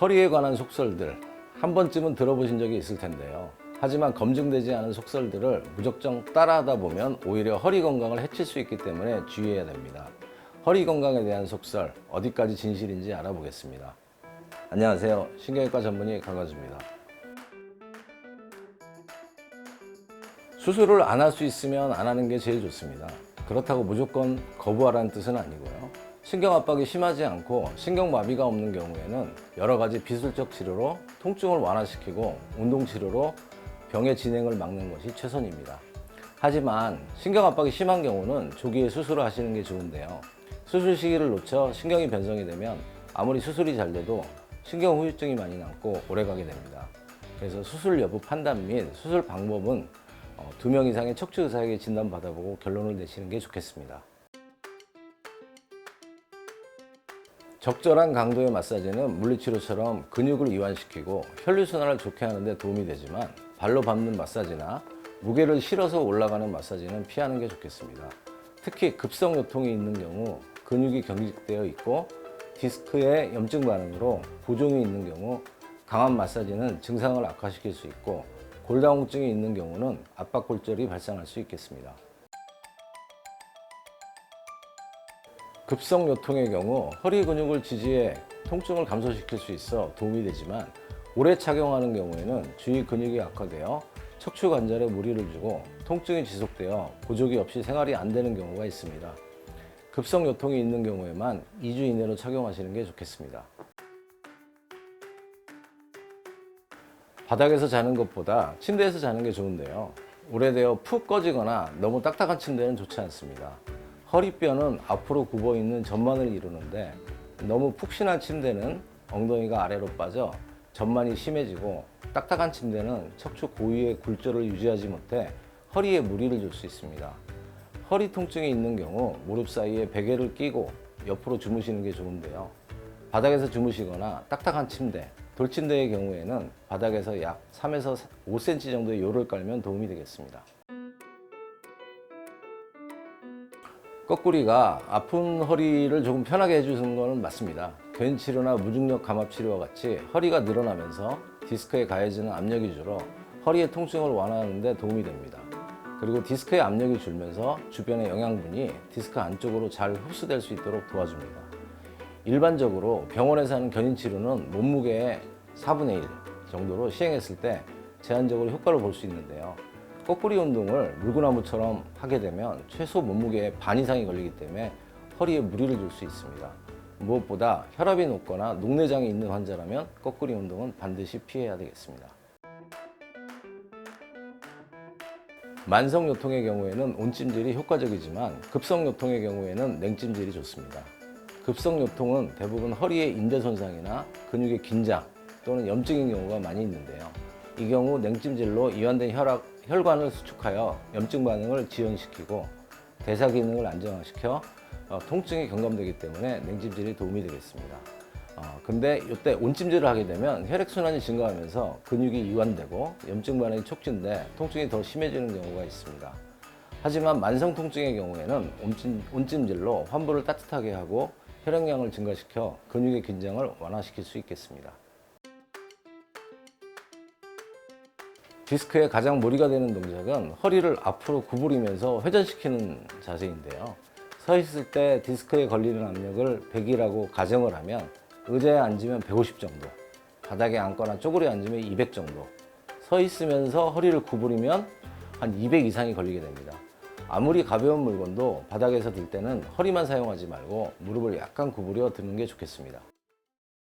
허리에 관한 속설들 한 번쯤은 들어보신 적이 있을 텐데요. 하지만 검증되지 않은 속설들을 무작정 따라하다 보면 오히려 허리 건강을 해칠 수 있기 때문에 주의해야 됩니다. 허리 건강에 대한 속설 어디까지 진실인지 알아보겠습니다. 안녕하세요. 신경외과 전문의 강관주입니다. 수술을 안 할 수 있으면 안 하는 게 제일 좋습니다. 그렇다고 무조건 거부하라는 뜻은 아니고요. 신경 압박이 심하지 않고 신경 마비가 없는 경우에는 여러 가지 비술적 치료로 통증을 완화시키고 운동 치료로 병의 진행을 막는 것이 최선입니다. 하지만 신경 압박이 심한 경우는 조기에 수술을 하시는 게 좋은데요. 수술 시기를 놓쳐 신경이 변성이 되면 아무리 수술이 잘 돼도 신경 후유증이 많이 남고 오래가게 됩니다. 그래서 수술 여부 판단 및 수술 방법은 어, 두명 이상의 척추 의사에게 진단 받아보고 결론을 내시는 게 좋겠습니다. 적절한 강도의 마사지는 물리치료처럼 근육을 이완시키고 혈류순환을 좋게 하는데 도움이 되지만 발로 밟는 마사지나 무게를 실어서 올라가는 마사지는 피하는 게 좋겠습니다. 특히 급성 요통이 있는 경우 근육이 경직되어 있고 디스크의 염증 반응으로 부종이 있는 경우 강한 마사지는 증상을 악화시킬 수 있고 골다공증이 있는 경우는 압박골절이 발생할 수 있겠습니다. 급성 요통의 경우 허리 근육을 지지해 통증을 감소시킬 수 있어 도움이 되지만 오래 착용하는 경우에는 주위 근육이 악화되어 척추 관절에 무리를 주고 통증이 지속되어 보조기 없이 생활이 안 되는 경우가 있습니다. 급성 요통이 있는 경우에만 2주 이내로 착용하시는 게 좋겠습니다. 바닥에서 자는 것보다 침대에서 자는 게 좋은데요. 오래되어 푹 꺼지거나 너무 딱딱한 침대는 좋지 않습니다. 허리뼈는 앞으로 굽어 있는 전만을 이루는데 너무 푹신한 침대는 엉덩이가 아래로 빠져 전만이 심해지고 딱딱한 침대는 척추 고위의 굴절을 유지하지 못해 허리에 무리를 줄 수 있습니다. 허리 통증이 있는 경우 무릎 사이에 베개를 끼고 옆으로 주무시는 게 좋은데요. 바닥에서 주무시거나 딱딱한 침대, 돌침대의 경우에는 바닥에서 약 3에서 5cm 정도의 요를 깔면 도움이 되겠습니다. 거꾸리가 아픈 허리를 조금 편하게 해주는 것은 맞습니다. 견 치료나 무중력 감압 치료와 같이 허리가 늘어나면서 디스크에 가해지는 압력이 줄어 허리의 통증을 완화하는 데 도움이 됩니다. 그리고 디스크의 압력이 줄면서 주변의 영양분이 디스크 안쪽으로 잘 흡수될 수 있도록 도와줍니다. 일반적으로 병원에서 하는 견인 치료는 몸무게의 4분의 1 정도로 시행했을 때 제한적으로 효과를 볼 수 있는데요. 거꾸리 운동을 물구나무처럼 하게 되면 최소 몸무게의 반 이상이 걸리기 때문에 허리에 무리를 줄 수 있습니다. 무엇보다 혈압이 높거나 녹내장이 있는 환자라면 거꾸리 운동은 반드시 피해야 되겠습니다. 만성 요통의 경우에는 온찜질이 효과적이지만 급성 요통의 경우에는 냉찜질이 좋습니다. 급성 요통은 대부분 허리의 인대 손상이나 근육의 긴장 또는 염증인 경우가 많이 있는데요. 이 경우 냉찜질로 이완된 혈압, 혈관을 수축하여 염증 반응을 지연시키고 대사 기능을 안정화시켜 어, 통증이 경감되기 때문에 냉찜질이 도움이 되겠습니다. 어, 근데 이때 온찜질을 하게 되면 혈액순환이 증가하면서 근육이 이완되고 염증 반응이 촉진돼 통증이 더 심해지는 경우가 있습니다. 하지만 만성 통증의 경우에는 온찜, 온찜질로 환부를 따뜻하게 하고 혈액량을 증가시켜 근육의 긴장을 완화시킬 수 있겠습니다. 디스크에 가장 무리가 되는 동작은 허리를 앞으로 구부리면서 회전시키는 자세인데요. 서 있을 때 디스크에 걸리는 압력을 100이라고 가정을 하면 의자에 앉으면 150 정도, 바닥에 앉거나 쪼그려 앉으면 200 정도, 서 있으면서 허리를 구부리면 한 200 이상이 걸리게 됩니다. 아무리 가벼운 물건도 바닥에서 들 때는 허리만 사용하지 말고 무릎을 약간 구부려 드는 게 좋겠습니다.